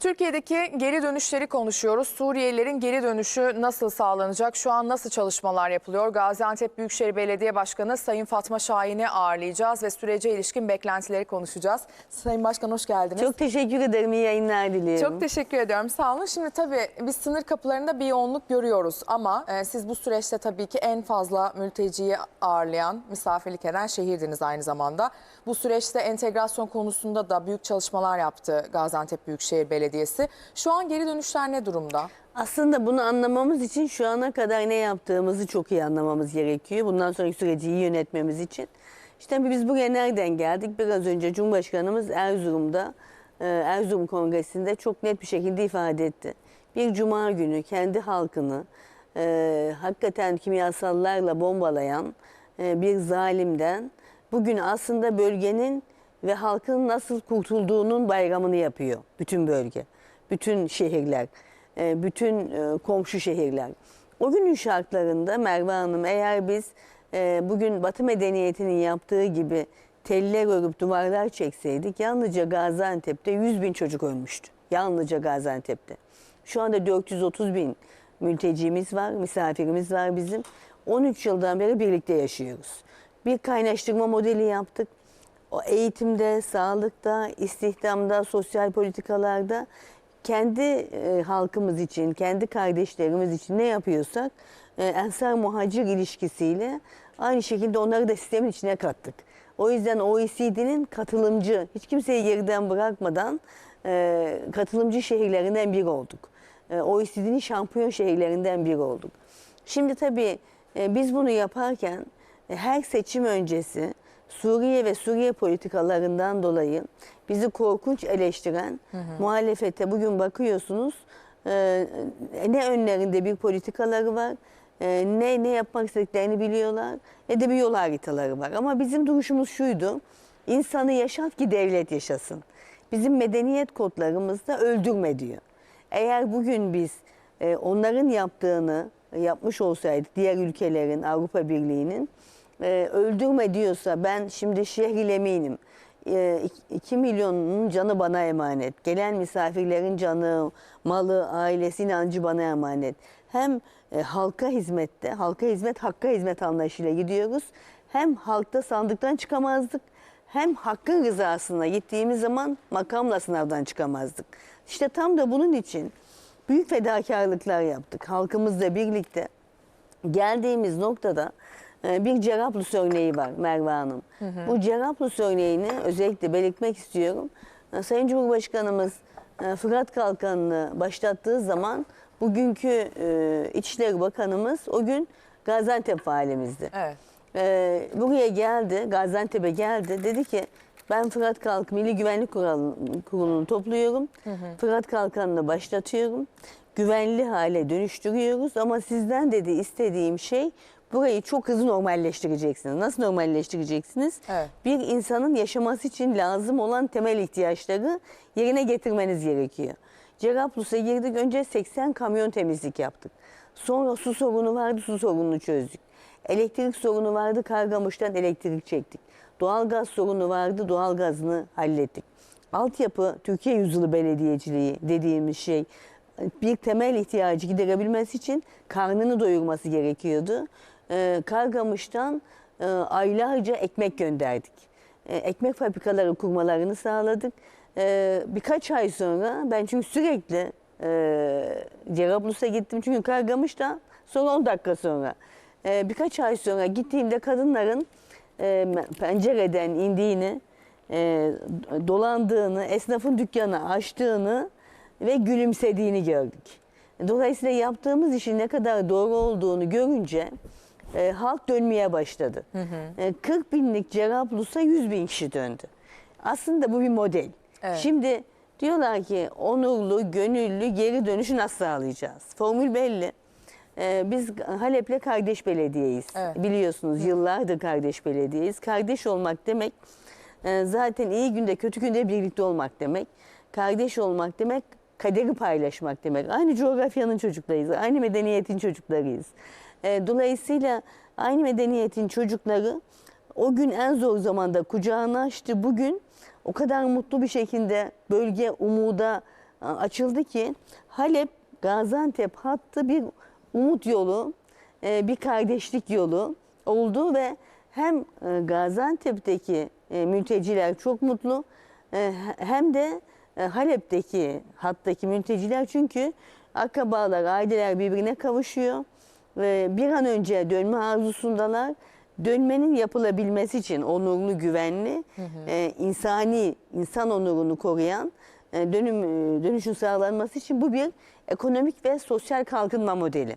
Türkiye'deki geri dönüşleri konuşuyoruz. Suriyelilerin geri dönüşü nasıl sağlanacak? Şu an nasıl çalışmalar yapılıyor? Gaziantep Büyükşehir Belediye Başkanı Sayın Fatma Şahin'i ağırlayacağız ve sürece ilişkin beklentileri konuşacağız. Sayın Başkan hoş geldiniz. Çok teşekkür ederim. İyi yayınlar diliyorum. Çok teşekkür ediyorum. Sağ olun. Şimdi tabii biz sınır kapılarında bir yoğunluk görüyoruz ama e, siz bu süreçte tabii ki en fazla mülteciyi ağırlayan, misafirlik eden şehirdiniz aynı zamanda. Bu süreçte entegrasyon konusunda da büyük çalışmalar yaptı Gaziantep Büyükşehir Belediyesi. Şu an geri dönüşler ne durumda? Aslında bunu anlamamız için şu ana kadar ne yaptığımızı çok iyi anlamamız gerekiyor. Bundan sonraki süreci iyi yönetmemiz için. İşte biz buraya nereden geldik? Biraz önce Cumhurbaşkanımız Erzurum'da, e, Erzurum Kongresi'nde çok net bir şekilde ifade etti. Bir cuma günü kendi halkını e, hakikaten kimyasallarla bombalayan e, bir zalimden bugün aslında bölgenin ve halkın nasıl kurtulduğunun bayramını yapıyor bütün bölge, bütün şehirler, e, bütün e, komşu şehirler. O günün şartlarında Merve Hanım eğer biz e, bugün Batı medeniyetinin yaptığı gibi teller örüp duvarlar çekseydik yalnızca Gaziantep'te 100 bin çocuk ölmüştü. Yalnızca Gaziantep'te. Şu anda 430 bin mültecimiz var, misafirimiz var bizim. 13 yıldan beri birlikte yaşıyoruz. Bir kaynaştırma modeli yaptık. O eğitimde, sağlıkta, istihdamda, sosyal politikalarda kendi e, halkımız için, kendi kardeşlerimiz için ne yapıyorsak e, Ensar Muhacir ilişkisiyle aynı şekilde onları da sistemin içine kattık. O yüzden OECD'nin katılımcı, hiç kimseyi geriden bırakmadan e, katılımcı şehirlerinden biri olduk. E, OECD'nin şampiyon şehirlerinden biri olduk. Şimdi tabii e, biz bunu yaparken e, her seçim öncesi Suriye ve Suriye politikalarından dolayı bizi korkunç eleştiren muhalefete bugün bakıyorsunuz e, ne önlerinde bir politikaları var e, ne ne yapmak istediklerini biliyorlar ne de bir yol haritaları var. Ama bizim duruşumuz şuydu insanı yaşat ki devlet yaşasın. Bizim medeniyet kodlarımızda öldürme diyor. Eğer bugün biz e, onların yaptığını yapmış olsaydık diğer ülkelerin Avrupa Birliği'nin e, öldürme diyorsa ben şimdi şehril eminim. 2 milyonun canı bana emanet. Gelen misafirlerin canı, malı, ailesi, inancı bana emanet. Hem e, halka hizmette, halka hizmet, hakka hizmet anlayışıyla gidiyoruz. Hem halkta sandıktan çıkamazdık. Hem hakkın rızasına gittiğimiz zaman makamla sınavdan çıkamazdık. İşte tam da bunun için büyük fedakarlıklar yaptık. Halkımızla birlikte geldiğimiz noktada e, bir Cerablus örneği var Merve Hanım. Bu Cerablus örneğini özellikle belirtmek istiyorum. E, Sayın Cumhurbaşkanımız e, Fırat Kalkanı'nı başlattığı zaman bugünkü e, İçişleri Bakanımız o gün Gaziantep valimizdi. Evet. E, buraya geldi, Gaziantep'e geldi. Dedi ki ben Fırat Kalk Milli Güvenlik Kurulu- Kurulu'nu topluyorum. Fırat Kalkanı'nı başlatıyorum. Güvenli hale dönüştürüyoruz ama sizden dedi istediğim şey burayı çok hızlı normalleştireceksiniz. Nasıl normalleştireceksiniz? Evet. Bir insanın yaşaması için lazım olan temel ihtiyaçları yerine getirmeniz gerekiyor. Cerrahplus'a girdik. Önce 80 kamyon temizlik yaptık. Sonra su sorunu vardı, su sorununu çözdük. Elektrik sorunu vardı, Kargamış'tan elektrik çektik. Doğalgaz sorunu vardı, doğalgazını hallettik. Altyapı, Türkiye Yüzyılı Belediyeciliği dediğimiz şey bir temel ihtiyacı giderebilmesi için karnını doyurması gerekiyordu. Ee, Kargamış'tan e, aylarca ekmek gönderdik. E, ekmek fabrikaları kurmalarını sağladık. E, birkaç ay sonra ben çünkü sürekli e, Cerrahplus'a gittim çünkü Kargamış'tan sonra 10 dakika sonra. E, birkaç ay sonra gittiğimde kadınların e, pencereden indiğini, e, dolandığını, esnafın dükkanı açtığını ve gülümsediğini gördük. Dolayısıyla yaptığımız işin ne kadar doğru olduğunu görünce e, halk dönmeye başladı. E, 40 binlik Cerrahplus'a 100 bin kişi döndü. Aslında bu bir model. Evet. Şimdi diyorlar ki onurlu, gönüllü geri dönüşü nasıl sağlayacağız? Formül belli. E, biz Halep'le kardeş belediyeyiz. Evet. Biliyorsunuz yıllardır kardeş belediyeyiz. Kardeş olmak demek e, zaten iyi günde kötü günde birlikte olmak demek. Kardeş olmak demek kaderi paylaşmak demek. Aynı coğrafyanın çocuklarıyız, aynı medeniyetin çocuklarıyız. E, dolayısıyla aynı medeniyetin çocukları o gün en zor zamanda kucağını açtı. Bugün o kadar mutlu bir şekilde bölge umuda a, açıldı ki Halep Gaziantep hattı bir umut yolu, e, bir kardeşlik yolu oldu ve hem e, Gaziantep'teki e, mülteciler çok mutlu e, hem de e, Halep'teki hattaki mülteciler çünkü akrabalar, aileler birbirine kavuşuyor. Ve bir an önce dönme arzusundalar. Dönmenin yapılabilmesi için onurlu, güvenli, e, insani, insan onurunu koruyan e, dönüm e, dönüşün sağlanması için bu bir ekonomik ve sosyal kalkınma modeli.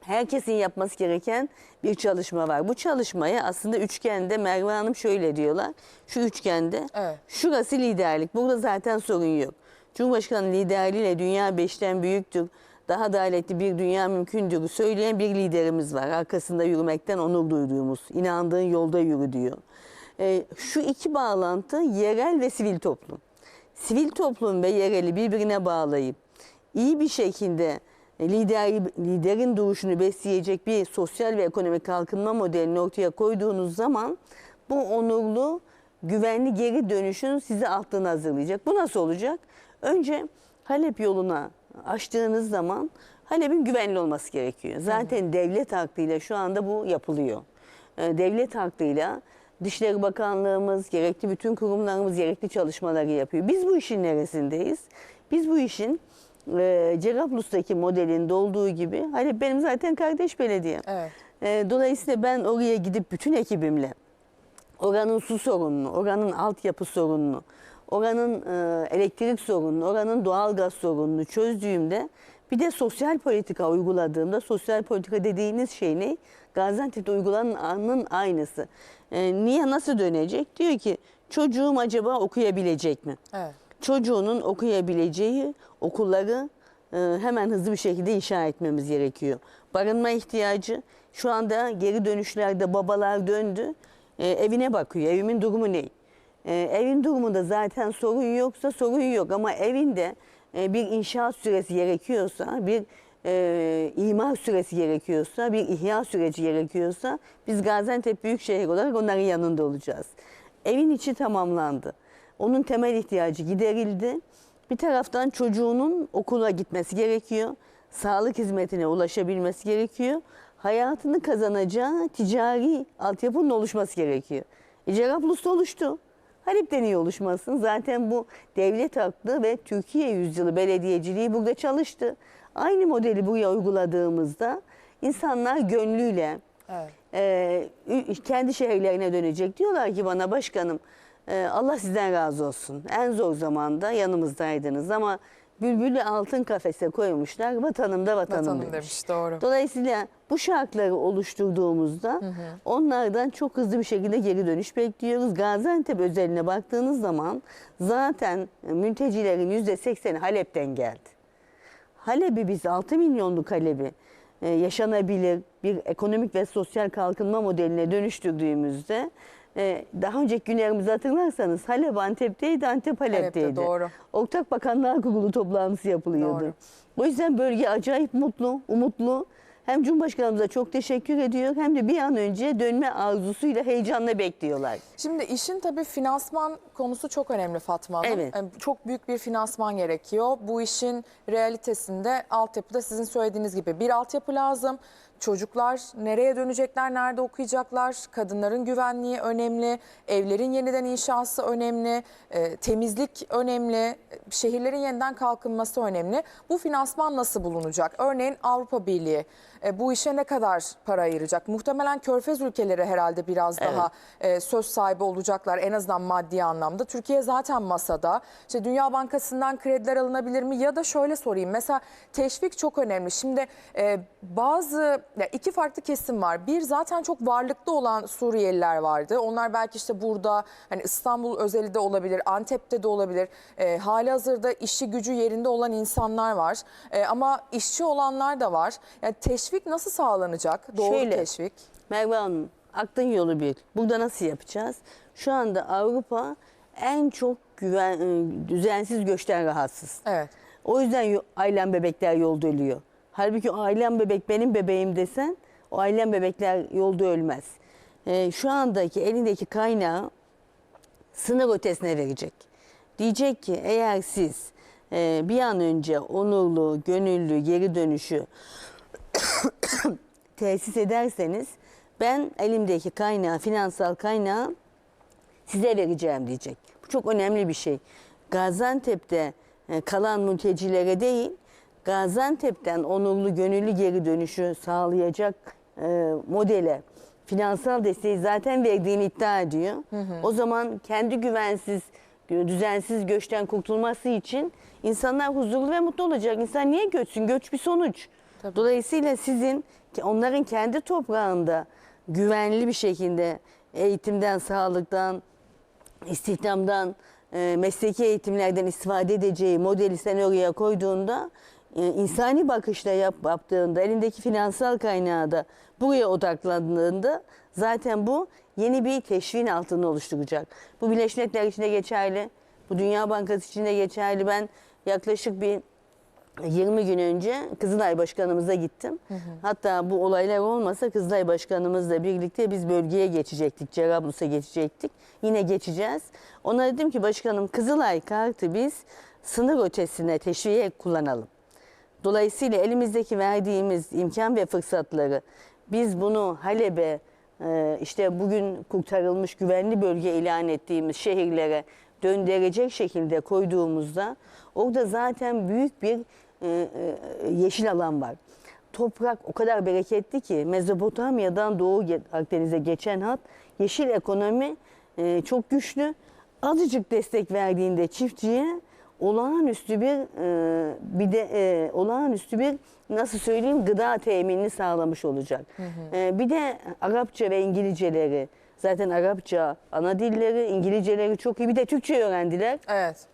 Herkesin yapması gereken bir çalışma var. Bu çalışmaya aslında üçgende Merve Hanım şöyle diyorlar. Şu üçgende Evet. şurası liderlik. Burada zaten sorun yok. Cumhurbaşkanı liderliğiyle dünya beşten büyüktür. Daha adaletli bir dünya mümkündür. Söyleyen bir liderimiz var. Arkasında yürümekten onur duyduğumuz. inandığın yolda yürü diyor. Ee, şu iki bağlantı yerel ve sivil toplum. Sivil toplum ve yereli birbirine bağlayıp iyi bir şekilde lider, liderin duruşunu besleyecek bir sosyal ve ekonomik kalkınma modelini ortaya koyduğunuz zaman bu onurlu, güvenli geri dönüşün sizi altına hazırlayacak. Bu nasıl olacak? Önce Halep yoluna açtığınız zaman Halep'in güvenli olması gerekiyor. Zaten devlet aklıyla şu anda bu yapılıyor. Ee, Devlet aklıyla Dışişleri Bakanlığımız, gerekli bütün kurumlarımız gerekli çalışmaları yapıyor. Biz bu işin neresindeyiz? Biz bu işin e, Cerablus'taki modelinde olduğu gibi, hani benim zaten kardeş belediye. Evet. E, dolayısıyla ben oraya gidip bütün ekibimle oranın su sorununu, oranın altyapı sorununu, oranın e, elektrik sorununu, oranın doğalgaz sorununu çözdüğümde bir de sosyal politika uyguladığımda sosyal politika dediğiniz şey ne? Gaziantep'te uygulananın aynısı. E, niye nasıl dönecek? Diyor ki çocuğum acaba okuyabilecek mi? Evet. çocuğunun okuyabileceği okulları e, hemen hızlı bir şekilde inşa etmemiz gerekiyor. Barınma ihtiyacı şu anda geri dönüşlerde babalar döndü. E, evine bakıyor. Evimin durumu ne? E, evin durumunda zaten sorun yoksa sorun yok ama evinde e, bir inşaat süresi gerekiyorsa, bir e, imar süresi gerekiyorsa, bir ihya süreci gerekiyorsa biz Gaziantep Büyükşehir olarak onların yanında olacağız. Evin içi tamamlandı. Onun temel ihtiyacı giderildi. Bir taraftan çocuğunun okula gitmesi gerekiyor. Sağlık hizmetine ulaşabilmesi gerekiyor. Hayatını kazanacağı ticari altyapının oluşması gerekiyor. E, Cerablus'ta oluştu. Halep'te niye oluşmasın? Zaten bu devlet aklı ve Türkiye yüzyılı belediyeciliği burada çalıştı. Aynı modeli buraya uyguladığımızda insanlar gönlüyle, Evet. ü- kendi şehirlerine dönecek. Diyorlar ki bana başkanım e, Allah sizden razı olsun. En zor zamanda yanımızdaydınız ama bülbülü altın kafese koymuşlar. Vatanım da vatanım, Vatanım demiş. demiş doğru. Dolayısıyla bu şartları oluşturduğumuzda onlardan çok hızlı bir şekilde geri dönüş bekliyoruz. Gaziantep özeline baktığınız zaman zaten mültecilerin %80'i Halep'ten geldi. Halep'i biz 6 milyonluk Halep'i e, yaşanabilir bir ekonomik ve sosyal kalkınma modeline dönüştürdüğümüzde e, daha önceki günlerimizi hatırlarsanız Halep Antep'teydi, Antep Halep'teydi. Halep'te, doğru. Ortak Bakanlar Kurulu toplantısı yapılıyordu. Doğru. O yüzden bölge acayip mutlu, umutlu. Hem Cumhurbaşkanımıza çok teşekkür ediyor hem de bir an önce dönme arzusuyla heyecanla bekliyorlar. Şimdi işin tabii finansman konusu çok önemli Fatma Hanım. Evet. Yani Çok büyük bir finansman gerekiyor. Bu işin realitesinde altyapıda sizin söylediğiniz gibi bir altyapı lazım. Çocuklar nereye dönecekler, nerede okuyacaklar? Kadınların güvenliği önemli, evlerin yeniden inşası önemli, e, temizlik önemli, şehirlerin yeniden kalkınması önemli. Bu finansman nasıl bulunacak? Örneğin Avrupa Birliği e, bu işe ne kadar para ayıracak? Muhtemelen Körfez ülkeleri herhalde biraz Evet. daha e, söz sahibi olacaklar en azından maddi anlamda. Türkiye zaten masada. İşte Dünya Bankası'ndan krediler alınabilir mi? Ya da şöyle sorayım. Mesela teşvik çok önemli. Şimdi e, bazı ya iki farklı kesim var. Bir zaten çok varlıklı olan Suriyeliler vardı. Onlar belki işte burada hani İstanbul özeli de olabilir, Antep'te de olabilir. E, hali hazırda işi gücü yerinde olan insanlar var. E, ama işçi olanlar da var. Yani teşvik nasıl sağlanacak? Doğru Şöyle, teşvik. Merve Hanım, aklın yolu bir. Burada nasıl yapacağız? Şu anda Avrupa en çok güven, e, düzensiz göçten rahatsız. Evet. O yüzden ailem bebekler yolda ölüyor. Halbuki ailem bebek benim bebeğim desen o ailem bebekler yolda ölmez. Ee, şu andaki elindeki kaynağı sınır ötesine verecek. Diyecek ki eğer siz e, bir an önce onurlu, gönüllü, geri dönüşü tesis ederseniz ben elimdeki kaynağı, finansal kaynağı size vereceğim diyecek. Bu çok önemli bir şey. Gaziantep'te e, kalan mültecilere değil, Gaziantep'ten onurlu, gönüllü geri dönüşü sağlayacak e, modele finansal desteği zaten verdiğini iddia ediyor. O zaman kendi güvensiz, düzensiz göçten kurtulması için insanlar huzurlu ve mutlu olacak. İnsan niye göçsün? Göç bir sonuç. Dolayısıyla sizin onların kendi toprağında güvenli bir şekilde eğitimden, sağlıktan, istihdamdan, e, mesleki eğitimlerden istifade edeceği modeli sen oraya koyduğunda insani bakışla yap, yaptığında elindeki finansal kaynağı da buraya odaklandığında zaten bu yeni bir teşviğin altını oluşturacak. Bu Birleşmiş Milletler için de geçerli. Bu Dünya Bankası için de geçerli. Ben yaklaşık bir 20 gün önce Kızılay Başkanımıza gittim. Hatta bu olaylar olmasa Kızılay Başkanımızla birlikte biz bölgeye geçecektik. Cerablus'a geçecektik. Yine geçeceğiz. Ona dedim ki başkanım Kızılay kartı biz sınır ötesine teşviğe kullanalım. Dolayısıyla elimizdeki verdiğimiz imkan ve fırsatları biz bunu Halep'e e, işte bugün kurtarılmış güvenli bölge ilan ettiğimiz şehirlere döndürecek şekilde koyduğumuzda orada zaten büyük bir e, e, yeşil alan var. Toprak o kadar bereketli ki Mezopotamya'dan Doğu Akdeniz'e geçen hat yeşil ekonomi çok güçlü. Azıcık destek verdiğinde çiftçiye olağanüstü bir e, bir de e, olağanüstü bir nasıl söyleyeyim gıda teminini sağlamış olacak. E, bir de Arapça ve İngilizceleri zaten Arapça ana dilleri, İngilizceleri çok iyi. Bir de Türkçe öğrendiler. Evet.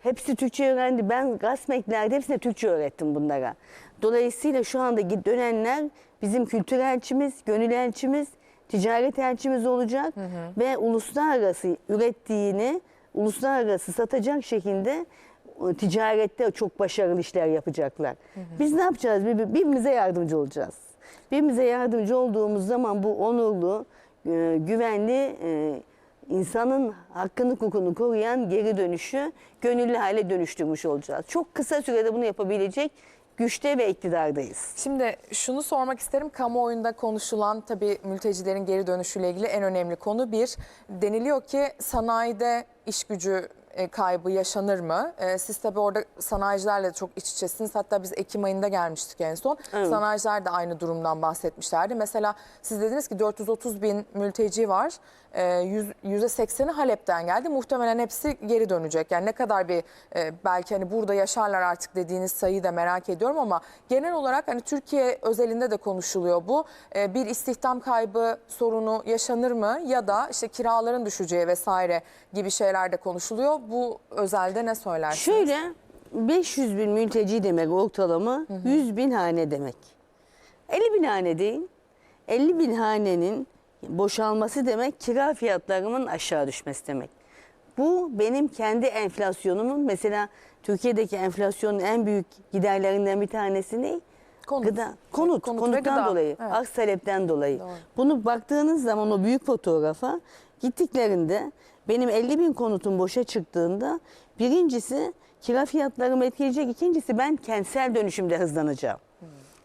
Hepsi Türkçe öğrendi. Ben Gasmekler'de hepsine Türkçe öğrettim bunlara. Dolayısıyla şu anda dönenler bizim kültür elçimiz, gönül elçimiz, ticaret elçimiz olacak ve uluslararası ürettiğini uluslararası satacak şekilde e, ticarette çok başarılı işler yapacaklar. Biz ne yapacağız? Bir- Birbirimize yardımcı olacağız. Birbirimize yardımcı olduğumuz zaman bu onurlu, e, güvenli, e, insanın hakkını hukukunu koruyan geri dönüşü gönüllü hale dönüştürmüş olacağız. Çok kısa sürede bunu yapabilecek güçte ve iktidardayız. Şimdi şunu sormak isterim. Kamuoyunda konuşulan tabii mültecilerin geri dönüşüyle ilgili en önemli konu bir. Deniliyor ki sanayide iş gücü e, kaybı yaşanır mı? E, Siz tabii orada sanayicilerle çok iç içesiniz. Hatta biz Ekim ayında gelmiştik en son. Evet. Sanayiciler de aynı durumdan bahsetmişlerdi. Mesela siz dediniz ki 430 bin mülteci var. E, yüz- %80'i Halep'ten geldi. Muhtemelen hepsi geri dönecek. Yani ne kadar bir e, belki hani burada yaşarlar artık dediğiniz sayıyı da merak ediyorum ama genel olarak hani Türkiye özelinde de konuşuluyor bu. E, bir istihdam kaybı sorunu yaşanır mı ya da işte kiraların düşeceği vesaire gibi şeyler de konuşuluyor. Bu özelde ne söylersiniz? Şöyle 500 bin mülteci demek ortalama 100 bin hane demek. 50 bin hane değil 50 bin hanenin boşalması demek kira fiyatlarının aşağı düşmesi demek. Bu benim kendi enflasyonumun mesela Türkiye'deki enflasyonun en büyük giderlerinden bir tanesi ne? Konut. Gıda. Konut. Konut konuttan gıda. dolayı. Evet. Arz talepten dolayı. Doğru. Bunu baktığınız zaman o büyük fotoğrafa gittiklerinde benim 50 bin konutum boşa çıktığında birincisi kira fiyatlarımı etkileyecek. ikincisi ben kentsel dönüşümde hızlanacağım.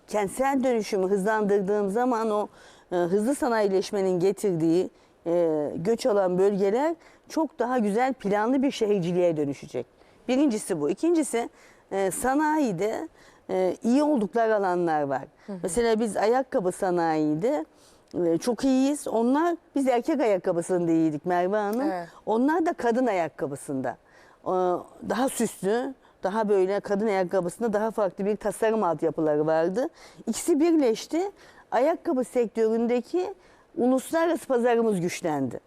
Kentsel dönüşümü hızlandırdığım zaman o hızlı sanayileşmenin getirdiği e, göç alan bölgeler çok daha güzel planlı bir şehirciliğe dönüşecek. Birincisi bu. İkincisi e, sanayide e, iyi oldukları alanlar var. Mesela biz ayakkabı sanayide e, çok iyiyiz. Onlar biz erkek ayakkabısında iyiydik Merve Hanım. Evet. Onlar da kadın ayakkabısında. Daha süslü, daha böyle kadın ayakkabısında daha farklı bir tasarım altyapıları vardı. İkisi birleşti. Ayakkabı sektöründeki uluslararası pazarımız güçlendi.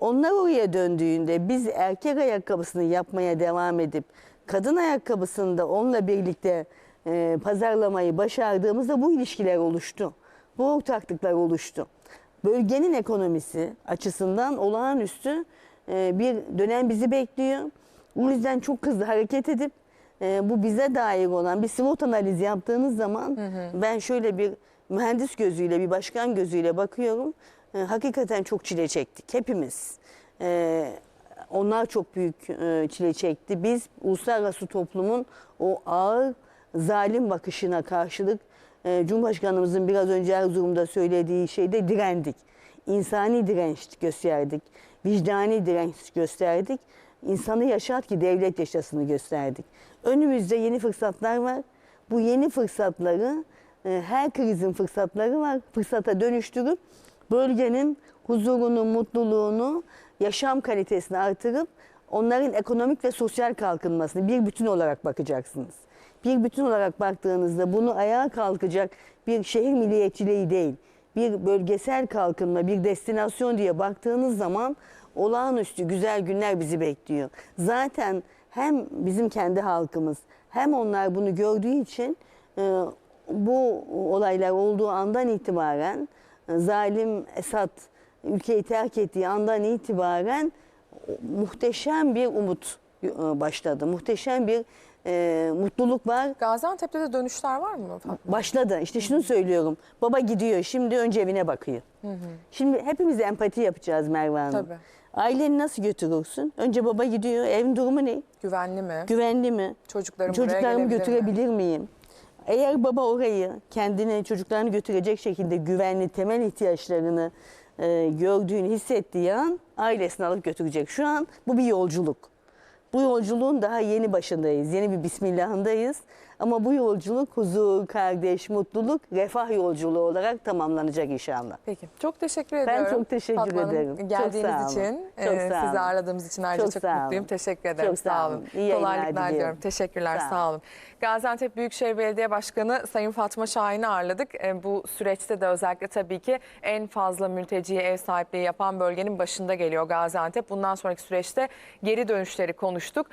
Onlar oraya döndüğünde biz erkek ayakkabısını yapmaya devam edip kadın ayakkabısında onunla birlikte e, pazarlamayı başardığımızda bu ilişkiler oluştu. Bu ortaklıklar oluştu bölgenin ekonomisi açısından olağanüstü e, bir dönem bizi bekliyor. O yüzden çok hızlı hareket edip e, bu bize dair olan bir SWOT analizi yaptığınız zaman ben şöyle bir mühendis gözüyle, bir başkan gözüyle bakıyorum. E, Hakikaten çok çile çektik hepimiz. E, onlar çok büyük e, çile çekti. Biz uluslararası toplumun o ağır zalim bakışına karşılık e, Cumhurbaşkanımızın biraz önce Erzurum'da söylediği şeyde direndik. İnsani direnç gösterdik. Vicdani direnç gösterdik. İnsanı yaşat ki devlet yaşasını gösterdik. Önümüzde yeni fırsatlar var. Bu yeni fırsatları her krizin fırsatları var. Fırsata dönüştürüp bölgenin huzurunu, mutluluğunu, yaşam kalitesini artırıp onların ekonomik ve sosyal kalkınmasını bir bütün olarak bakacaksınız. Bir bütün olarak baktığınızda bunu ayağa kalkacak bir şehir milliyetçiliği değil, bir bölgesel kalkınma, bir destinasyon diye baktığınız zaman olağanüstü güzel günler bizi bekliyor. Zaten hem bizim kendi halkımız hem onlar bunu gördüğü için e, bu olaylar olduğu andan itibaren e, zalim Esad ülkeyi terk ettiği andan itibaren muhteşem bir umut e, başladı. Muhteşem bir e, mutluluk var. Gaziantep'te de dönüşler var mı? Fatma? Başladı. İşte şunu söylüyorum. Baba gidiyor. Şimdi önce evine bakıyor. Şimdi hepimiz empati yapacağız Merve Hanım. Tabii. Aileni nasıl götürürsün? Önce baba gidiyor. Evin durumu ne? Güvenli mi? Güvenli mi? Çocuklarım buraya Çocuklarımı gelebilir mi? götürebilir miyim? Eğer baba orayı kendine çocuklarını götürecek şekilde güvenli temel ihtiyaçlarını e, gördüğünü hissettiği an ailesini alıp götürecek. Şu an bu bir yolculuk. Bu yolculuğun daha yeni başındayız. Yeni bir bismillahındayız. Ama bu yolculuk huzur, kardeş, mutluluk, refah yolculuğu olarak tamamlanacak inşallah. Peki. Çok teşekkür Ben ediyorum. çok teşekkür Fatma Hanım, ederim. Çok Geldiğiniz sağ olun. için, Çok e, sağ sizi ağırladığımız için ayrıca çok, Çok sağ mutluyum. olun. Teşekkür ederim. Çok sağ olun. İyi Kolaylıklar diliyorum. diliyorum. Teşekkürler. Sağ Sağ, olun. Gaziantep Büyükşehir Belediye Başkanı Sayın Fatma Şahin'i ağırladık. E, bu süreçte de özellikle tabii ki en fazla mülteciye ev sahipliği yapan bölgenin başında geliyor Gaziantep. Bundan sonraki süreçte geri dönüşleri konuştuk.